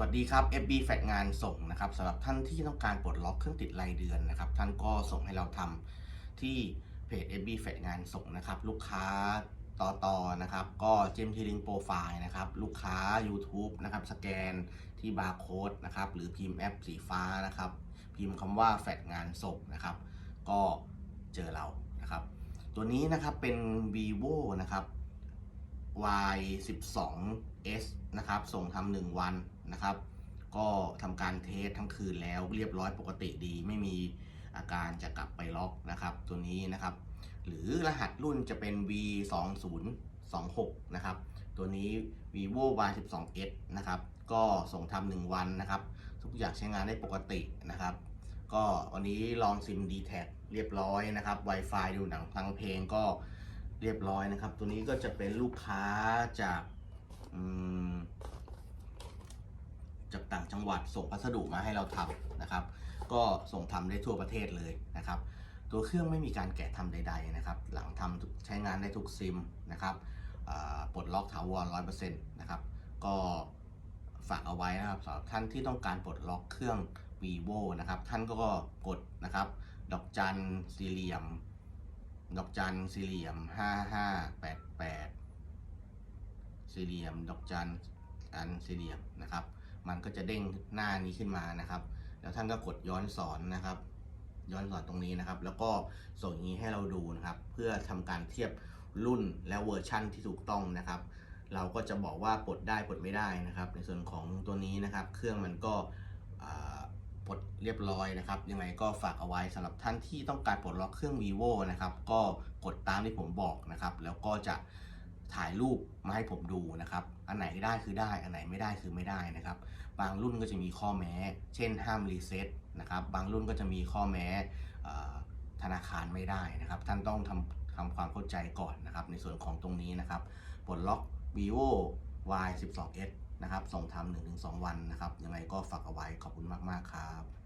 วัสดีครับ FB แฟกงานส่งนะครับสำหรับท่านที่ต้องการปลดล็อกเครื่องติดรายเดือนนะครับ ท่านก็ส่งให้เราทำที่เพจ FB แฟกงานส่งนะครับ ลูกค้าต่อต่อนะครับ ก็เจมทีลิงโปรไฟล์นะครับ ลูกค้า YouTube นะครับ สแกนที่บาร์โค้ดนะครับ หรือพิมพ์แอปสีฟ้านะครับ พิมพ์คำว่าแฟกงานส่งนะครับ ก็เจอเรานะครับ ตัวนี้นะครับเป็น vivo นะครับ Y 12 S นะครับ ส่งทำหนึ่งวันนะครับ ก็ทำการเทสทั้งคืนแล้วเรียบร้อยปกติดีไม่มีอาการจะกลับไปล็อกนะครับ ตัวนี้นะครับ หรือรหัสรุ่นจะเป็น V 2 0 2 6 นะครับ ตัวนี้ vivo Y 12 S นะครับ ก็ส่งทำหนึ่งวันนะครับ ทุกอย่างใช้งานได้ปกตินะครับ ก็วันนี้ลองซิม d t แทเรียบร้อยนะครับ Wi-Fi ดูหนังฟังเพลงก็ เรียบร้อยนะครับ ตัวนี้ก็จะเป็นลูกค้าจากจากต่างจังหวัดส่งพัสดุมาให้เราทำนะครับ ก็ส่งทำได้ทั่วประเทศเลยนะครับ ตัวเครื่องไม่มีการแกะทำใด ๆนะครับ หลังทำใช้งานได้ทุกซิมนะครับปลดล็อกถาวร100%นะครับก็ฝากเอาไว้นะครับสำหรับท่านที่ต้องการปลดล็อกเครื่อง vivo นะครับ ท่านก็กดนะครับ ดอกจันสี่เหลี่ยม ดอกจันสี่เหลี่ยมห้าห้าแปดแปดสี่เหลี่ยม ดอกจันอันสี่เหลี่ยมนะครับ มันก็จะเด้งหน้านี้ขึ้นมานะครับ แล้วท่านก็กดย้อนสอนนะครับ ย้อนสอนตรงนี้นะครับ แล้วก็ส่งนี้ให้เราดูนะครับ เพื่อทำการเทียบรุ่นและเวอร์ชั่นที่ถูกต้องนะครับ เราก็จะบอกว่าปลดได้ปลดไม่ได้นะครับ ในส่วนของตัวนี้นะครับ เครื่องมันก็ ปลดเรียบร้อยนะครับ ยังไงก็ฝากเอาไว้สำหรับท่านที่ต้องการปลดล็อกเครื่อง vivo นะครับ ก็กดตามที่ผมบอกนะครับ แล้วก็จะถ่ายรูปมาให้ผมดูนะครับ อันไหนได้คือได้ อันไหนไม่ได้คือไม่ได้นะครับ บางรุ่นก็จะมีข้อแม้ เช่นห้ามรีเซ็ตนะครับ บางรุ่นก็จะมีข้อแม้ธนาคารไม่ได้นะครับ ท่านต้องทำทำความเข้าใจก่อนนะครับ ในส่วนของตรงนี้นะครับ ปลดล็อก vivo y 12 s นะครับ ส่งทำหนึ่งถึงสองวันนะครับ ยังไงก็ฝากเอาไว้ขอบคุณมาก ๆ ครับ